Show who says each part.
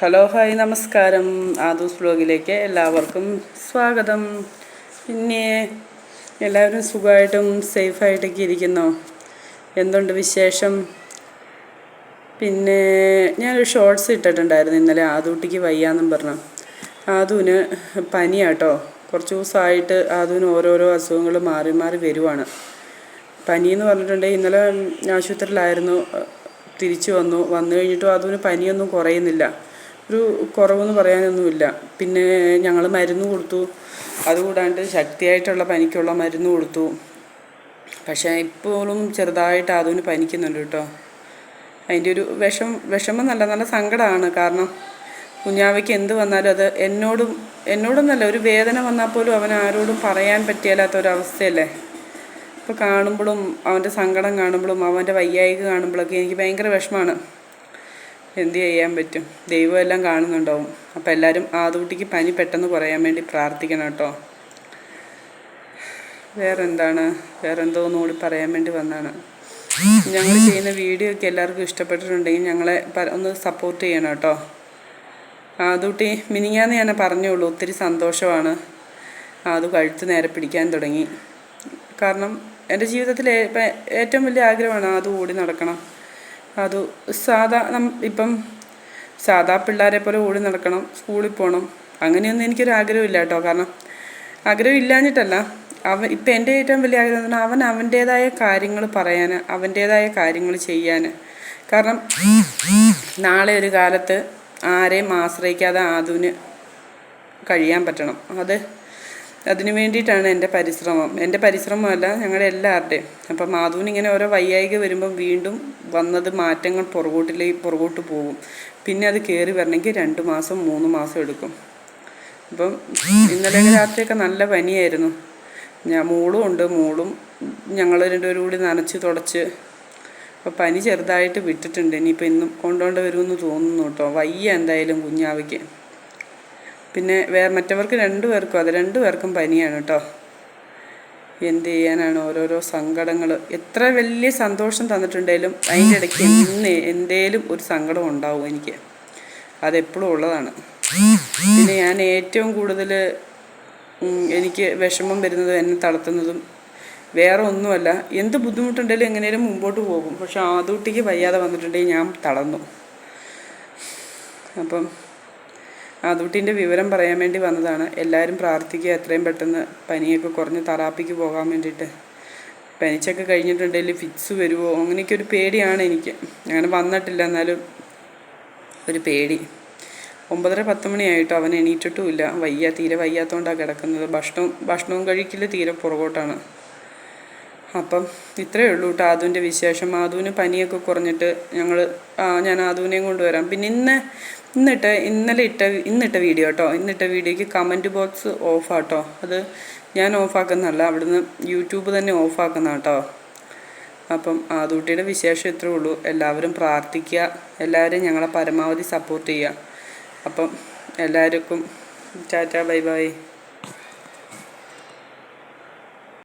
Speaker 1: Hello hi നമസ്കാരം. ആദൂസ് ബ്ലോഗിലേക്ക് എല്ലാവർക്കും സ്വാഗതം. പിന്നെ എല്ലാവരും സുഖമായിട്ടും സേഫായിട്ടൊക്കെ ഇരിക്കുന്നോ? എന്തുണ്ട് വിശേഷം? പിന്നെ ഞാനൊരു ഷോർട്സ് ഇട്ടിട്ടുണ്ടായിരുന്നു. ഇന്നലെ ആദൂട്ടിക്ക് വയ്യാന്നും പറഞ്ഞു. ആദൂന് പനിയാട്ടോ. കുറച്ച് ദിവസമായിട്ട് ആദൂന് ഓരോരോ അസുഖങ്ങൾ മാറി മാറി വരുവാണ്. പനിയെന്ന് പറഞ്ഞിട്ടുണ്ടെങ്കിൽ ഇന്നലെ ആശുപത്രിയിലായിരുന്നു. തിരിച്ചു വന്നു. വന്നു കഴിഞ്ഞിട്ടും അതിന് പനിയൊന്നും കുറയുന്നില്ല. ഒരു കുറവെന്ന് പറയാനൊന്നുമില്ല. പിന്നെ ഞങ്ങൾ മരുന്ന് കൊടുത്തു. അതുകൂടാണ്ട് ശക്തിയായിട്ടുള്ള പനിക്കുള്ള മരുന്ന് കൊടുത്തു. പക്ഷേ ഇപ്പോഴും ചെറുതായിട്ട് അതിന് പനിക്കുന്നുണ്ട് കേട്ടോ. അതിന്റെ ഒരു വിഷം വിഷമം നല്ല നല്ല സങ്കടമാണ് കാരണം കുഞ്ഞാവയ്ക്ക് എന്ത് വന്നാലും അത് എന്നോടും എന്നോടൊന്നല്ല ഒരു വേദന വന്നാൽ പോലും അവൻ ആരോടും പറയാൻ പറ്റിയാലാത്ത ഒരവസ്ഥയല്ലേ ഇപ്പോൾ കാണുമ്പോഴും അവന്റെ സങ്കടം കാണുമ്പോഴും അവന്റെ വയ്യായിക കാണുമ്പോഴൊക്കെ എനിക്ക് ഭയങ്കര വിഷമമാണ് എന്ത് ചെയ്യാൻ പറ്റും? ദൈവം എല്ലാം കാണുന്നുണ്ടാവും. അപ്പോൾ എല്ലാവരും ആദൂട്ടിക്ക് പനി പെട്ടെന്ന് കുറയാൻ വേണ്ടി പ്രാർത്ഥിക്കണം കേട്ടോ. വേറെന്താണ്? വേറെന്തോ ഒന്നുകൂടി പറയാൻ വേണ്ടി വന്നാണ് ഞങ്ങൾ ചെയ്യുന്ന വീഡിയോ ഒക്കെ എല്ലാവർക്കും ഇഷ്ടപ്പെട്ടിട്ടുണ്ടെങ്കിൽ ഞങ്ങളെ ഒന്ന് സപ്പോർട്ട് ചെയ്യണം കേട്ടോ. ആദൂട്ടി മിനിങ്ങാന്ന് ഞാൻ പറഞ്ഞുള്ളൂ ഒത്തിരി സന്തോഷമാണ്. അത് കഴുത്ത് നേരെ പിടിക്കാൻ തുടങ്ങി. കാരണം എന്റെ ജീവിതത്തിലെ ഏറ്റവും വലിയ ആഗ്രഹമാണ് അത് ഓടി നടക്കണം. അത് സാധാ ഇപ്പം സാധാ പിള്ളേരെ പോലെ ഓടി നടക്കണം സ്കൂളിൽ പോകണം അങ്ങനെയൊന്നും എനിക്കൊരു ആഗ്രഹമില്ല കേട്ടോ കാരണം ആഗ്രഹം ഇല്ലാഞ്ഞിട്ടല്ല. അവൻ ഇപ്പം എന്റെ ഏറ്റവും വലിയ ആഗ്രഹം എന്ന് പറഞ്ഞാൽ അവൻ അവന്റേതായ കാര്യങ്ങൾ പറയാൻ അവന്റേതായ കാര്യങ്ങൾ ചെയ്യാൻ കാരണം നാളെ ഒരു കാലത്ത് ആരെയും ആശ്രയിക്കാതെ ആദുവിന് കഴിയാൻ പറ്റണം. അത് അതിനു വേണ്ടിയിട്ടാണ് എന്റെ പരിശ്രമം. എന്റെ പരിശ്രമമല്ല ഞങ്ങളുടെ എല്ലാവരുടെയും. അപ്പം മാധുവിന് ഇങ്ങനെ ഓരോ വയ്യായിക വരുമ്പം വീണ്ടും വന്നത് മാറ്റങ്ങൾ പുറകോട്ടിലേക്ക് പുറകോട്ട് പോകും. പിന്നെ അത് കയറി വരണമെങ്കിൽ രണ്ട് മാസം മൂന്ന് മാസം എടുക്കും. അപ്പം ഇന്നലെ രാത്രിയൊക്കെ നല്ല പനിയായിരുന്നു. ഞാൻ മൂളും ഉണ്ട്. മൂളും ഞങ്ങൾ രണ്ടുപേരും കൂടി നനച്ച് തുടച്ച് അപ്പോൾ പനി ചെറുതായിട്ട് വിട്ടിട്ടുണ്ട്. ഇനിയിപ്പോൾ ഇന്നും കൊണ്ടുകൊണ്ട് വരുമെന്ന് തോന്നുന്നു കേട്ടോ. വയ്യ എന്തായാലും കുഞ്ഞാവയ്ക്ക്. പിന്നെ വേറെ മറ്റവർക്ക് രണ്ടു പേർക്കും അത് രണ്ടു പേർക്കും പനിയാണ് കേട്ടോ എന്ത് ചെയ്യാനാണ് ഓരോരോ സങ്കടങ്ങൾ എത്ര വലിയ സന്തോഷം തന്നിട്ടുണ്ടെങ്കിലും അതിന്റെ ഇടയ്ക്ക് ഇന്ന് എന്തേലും ഒരു സങ്കടം ഉണ്ടാവും എനിക്ക്. അതെപ്പോഴും ഉള്ളതാണ്. പിന്നെ ഞാൻ ഏറ്റവും കൂടുതൽ എനിക്ക് വിഷമം വരുന്നതും എന്നെ തളർത്തുന്നതും വേറെ ഒന്നുമല്ല. എന്ത് ബുദ്ധിമുട്ടുണ്ടെങ്കിലും എങ്ങനെയും മുമ്പോട്ട് പോകും. പക്ഷെ ആദൂട്ടിക്ക് വയ്യാതെ വന്നിട്ടുണ്ടെങ്കിൽ ഞാൻ തളർന്നു. അപ്പം ആദൂട്ടിന്റെ വിവരം പറയാൻ വേണ്ടി വന്നതാണ്. എല്ലാവരും പ്രാർത്ഥിക്കുക എത്രയും പെട്ടെന്ന് പനിയൊക്കെ കുറഞ്ഞ് തറാപ്പിക്ക് പോകാൻ വേണ്ടിയിട്ട്. പനിച്ചൊക്കെ കഴിഞ്ഞിട്ടുണ്ടെങ്കിൽ ഫിക്സ് വരുമോ അങ്ങനെയൊക്കെ ഒരു പേടിയാണ് എനിക്ക്. അങ്ങനെ വന്നിട്ടില്ല എന്നാലും ഒരു പേടി. ഒമ്പതര പത്ത് മണിയായിട്ടോ അവൻ എണീറ്റിട്ടുമില്ല വയ്യ തീരെ വയ്യാത്തതുകൊണ്ടാണ് കിടക്കുന്നത്. ഭക്ഷണവും ഭക്ഷണവും കഴിക്കില്ല തീരെ പുറകോട്ടാണ്. അപ്പം ഇത്രയേ ഉള്ളൂ കേട്ടോ ആദുവിന്റെ വിശേഷം. ആദുവിന് പനിയൊക്കെ കുറഞ്ഞിട്ട് ഞങ്ങൾ ഞാൻ ആദുവിനെയും കൊണ്ടുവരാം. പിന്നെ ഇന്ന് ഇന്നിട്ട് ഇന്നലെ ഇട്ട ഇന്നിട്ട വീഡിയോ കേട്ടോ ഇന്നിട്ട വീഡിയോയ്ക്ക് കമന്റ് ബോക്സ് ഓഫാട്ടോ അത് ഞാൻ ഓഫാക്കുന്നതല്ല അവിടുന്ന് യൂട്യൂബ് തന്നെ ഓഫാക്കുന്ന കേട്ടോ അപ്പം ആദൂട്ടിയുടെ വിശേഷം ഇത്രേ ഉള്ളൂ. എല്ലാവരും പ്രാർത്ഥിക്കുക. എല്ലാവരും ഞങ്ങളെ പരമാവധി സപ്പോർട്ട് ചെയ്യുക. അപ്പം എല്ലാവർക്കും ടാറ്റ ബൈ ബൈ.